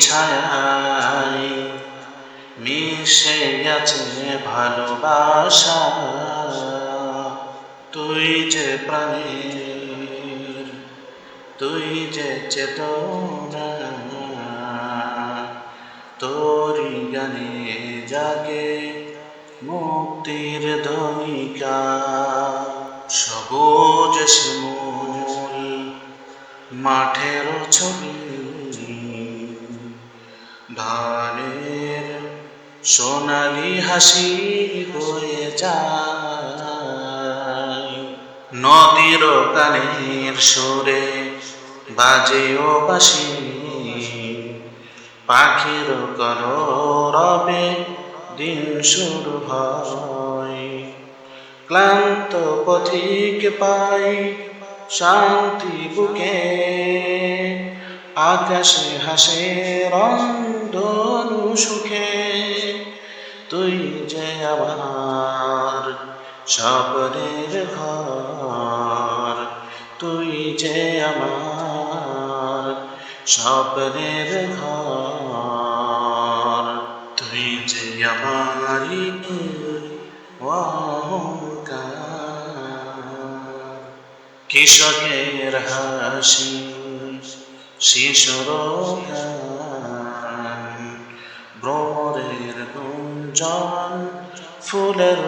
ছায়ায় মিশে গেছে ভালোবাসা। তুই যে প্রাণের, তুই যে চেতনা তোরি গানে জাগে মুক্তির ধনিকা সবুজ শিমুল মাঠের ছবি ধানের সোনালি হাসি হয়ে যায়। নদীর কানের সুরে বাজে ও বাসি পাখির কলরবে দিন শুরু হয়। ক্লান্ত পথিক পাই শান্তি বুকে। আকাশে হাসে রন্ধনু সুখে, তুই যে আমার স্বপ্নের ঘর, তুই যে আমার স্বপ্নের ঘর, তুই যে অহংকার। কৃষকের হাসি, শিশুর গুঞ্জন ফুলের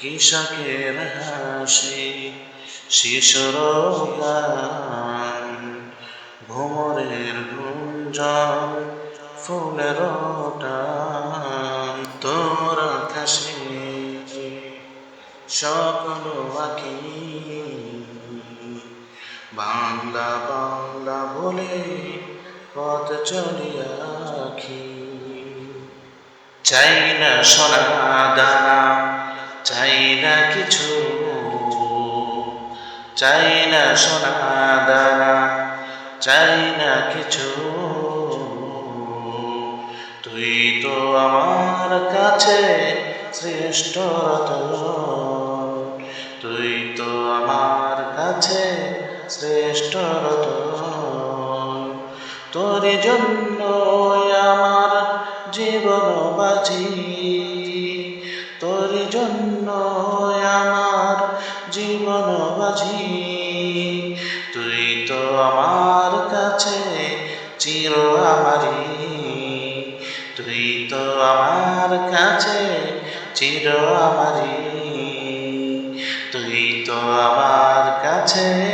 কৃষকের হাসি শিশুর গান গুঞ্জন, ফুলের টান তোর কাছে সকল আঁকি, বাংলা বাংলা বলে পথ চলি আখি। চাই না সোনা চাই না কিছু। চাই না সোনা চাই না কিছু। তুই তো আমার কাছে শ্রেষ্ঠ তুই তো আমার কাছে শ্রেষ্ঠ তোর জন্য আমার জীবন বাজি। তোর জন্য আমার জীবন বাজি। তুই তো আমার কাছে চির আমারি। তুই তো আমার কাছে চির আমারি। তুই তো আমার কাছে